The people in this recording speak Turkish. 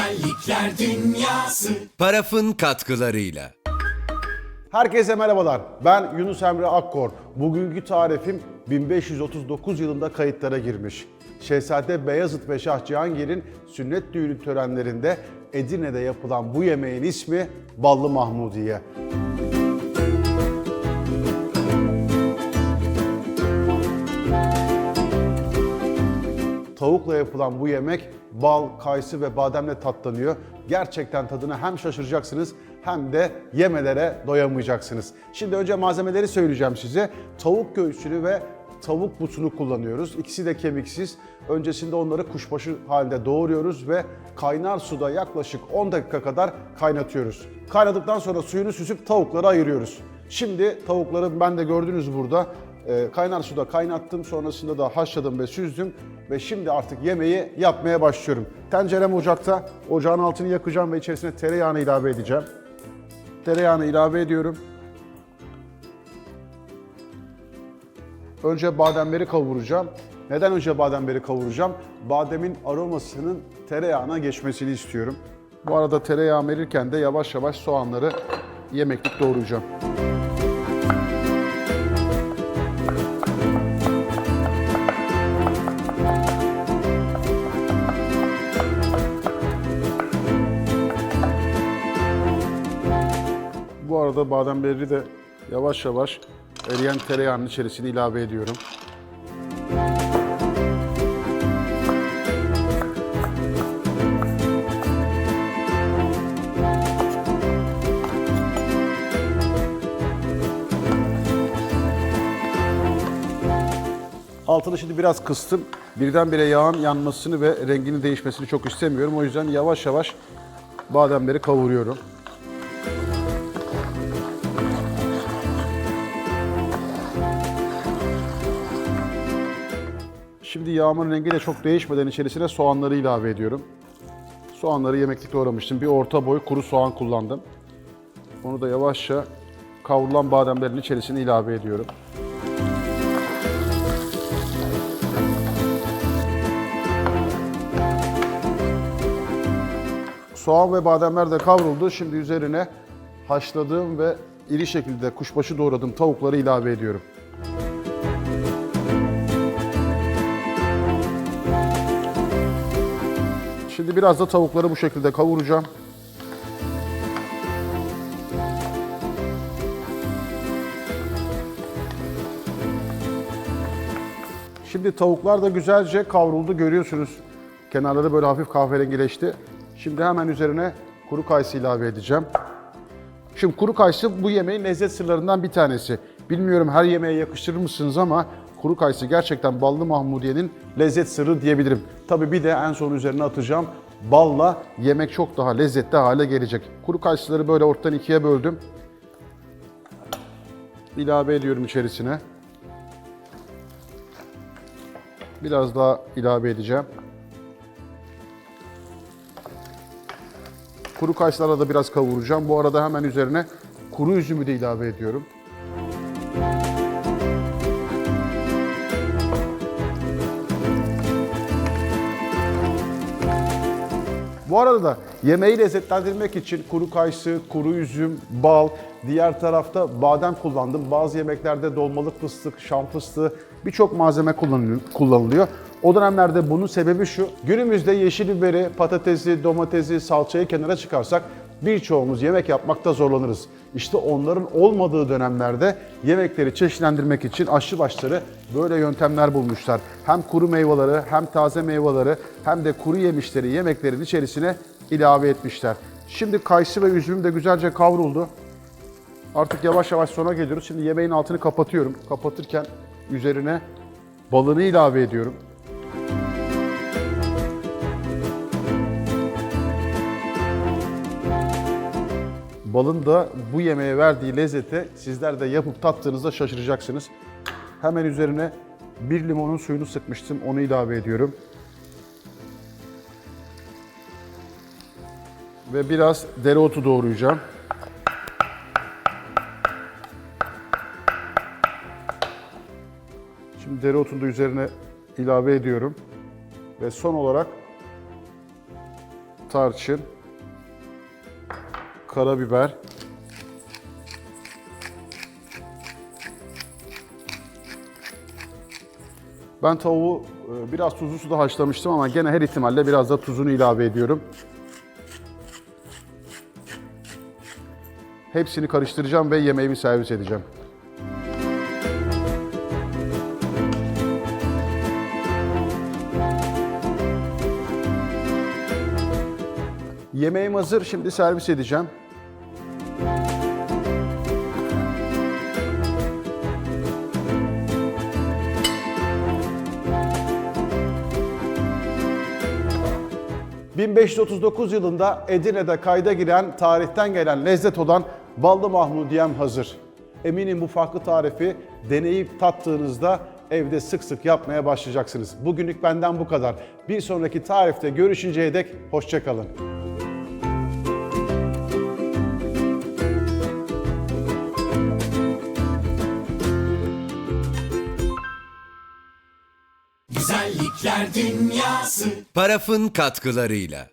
Güzellikler dünyası Parafın katkılarıyla. Herkese merhabalar. Ben Yunus Emre Akkor. Bugünkü tarifim 1539 yılında kayıtlara girmiş. Şehzade Beyazıt ve Şah Cihangir'in sünnet düğünü törenlerinde Edirne'de yapılan bu yemeğin ismi Ballı Mahmudiye. Tavukla yapılan bu yemek bal, kayısı ve bademle tatlanıyor. Gerçekten tadına hem şaşıracaksınız hem de yemelere doyamayacaksınız. Şimdi önce malzemeleri söyleyeceğim size. Tavuk göğsünü ve tavuk butunu kullanıyoruz. İkisi de kemiksiz. Öncesinde onları kuşbaşı halinde doğruyoruz ve kaynar suda yaklaşık 10 dakika kadar kaynatıyoruz. Kaynadıktan sonra suyunu süzüp tavukları ayırıyoruz. Şimdi tavukları ben de gördünüz burada kaynar suda kaynattım. Sonrasında da haşladım ve süzdüm. Ve şimdi artık yemeği yapmaya başlıyorum. Tencerem ocakta. Ocağın altını yakacağım ve içerisine tereyağını ilave edeceğim. Tereyağını ilave ediyorum. Önce bademleri kavuracağım. Neden önce bademleri kavuracağım? Bademin aromasının tereyağına geçmesini istiyorum. Bu arada tereyağı verirken de yavaş yavaş soğanları yemeklik doğrayacağım. Bu arada bademleri de yavaş yavaş eriyen tereyağının içerisine ilave ediyorum. Altını şimdi biraz kıstım. Birdenbire yağın yanmasını ve renginin değişmesini çok istemiyorum. O yüzden yavaş yavaş bademleri kavuruyorum. Şimdi yağımın rengi de çok değişmeden içerisine soğanları ilave ediyorum. Soğanları yemeklik doğramıştım. Bir orta boy kuru soğan kullandım. Onu da yavaşça kavrulan bademlerin içerisine ilave ediyorum. Soğan ve bademler de kavruldu. Şimdi üzerine haşladığım ve iri şekilde kuşbaşı doğradığım tavukları ilave ediyorum. Şimdi biraz da tavukları bu şekilde kavuracağım. Şimdi tavuklar da güzelce kavruldu görüyorsunuz. Kenarları böyle hafif kahverengileşti. Şimdi hemen üzerine kuru kayısı ilave edeceğim. Şimdi kuru kayısı bu yemeğin lezzet sırlarından bir tanesi. Bilmiyorum her yemeğe yakıştırır mısınız ama kuru kayısı gerçekten ballı mahmudiyenin lezzet sırrı diyebilirim. Tabii bir de en son üzerine atacağım balla yemek çok daha lezzetli hale gelecek. Kuru kayısıları böyle ortadan ikiye böldüm. İlave ediyorum içerisine. Biraz daha ilave edeceğim. Kuru kayısılarla da biraz kavuracağım. Bu arada hemen üzerine kuru üzümü de ilave ediyorum. Bu arada da yemeği lezzetlendirmek için kuru kayısı, kuru üzüm, bal, diğer tarafta badem kullandım. Bazı yemeklerde dolmalık fıstık, şam fıstığı birçok malzeme kullanılıyor-. O dönemlerde bunun sebebi şu. Günümüzde yeşil biberi, patatesi, domatesi, salçayı kenara çıkarsak birçoğumuz yemek yapmakta zorlanırız. İşte onların olmadığı dönemlerde yemekleri çeşitlendirmek için aşçıbaşları böyle yöntemler bulmuşlar. Hem kuru meyveleri hem taze meyveleri hem de kuru yemişleri yemeklerin içerisine ilave etmişler. Şimdi kayısı ve üzüm de güzelce kavruldu. Artık yavaş yavaş sona geliyoruz. Şimdi yemeğin altını kapatıyorum. Kapatırken üzerine balını ilave ediyorum. Balın da bu yemeğe verdiği lezzete sizler de yapıp tattığınızda şaşıracaksınız. Hemen üzerine bir limonun suyunu sıkmıştım. Onu ilave ediyorum. Ve biraz dereotu doğrayacağım. Şimdi dereotunu da üzerine ilave ediyorum. Ve son olarak tarçın, karabiber, Ben tavuğu e, biraz tuzlu suda haşlamıştım ama gene her ihtimalle biraz da tuzunu ilave ediyorum. Hepsini karıştıracağım ve yemeğimi servis edeceğim. Yemeğim hazır. Şimdi servis edeceğim. ...1539 yılında Edirne'de kayda giren, tarihten gelen lezzet olan Ballı Mahmudiyem hazır. Eminim bu farklı tarifi deneyip tattığınızda evde sık sık yapmaya başlayacaksınız. Bugünlük benden bu kadar. Bir sonraki tarifte görüşünceye dek hoşçakalın. Güzellikler dünyası Parafın katkılarıyla.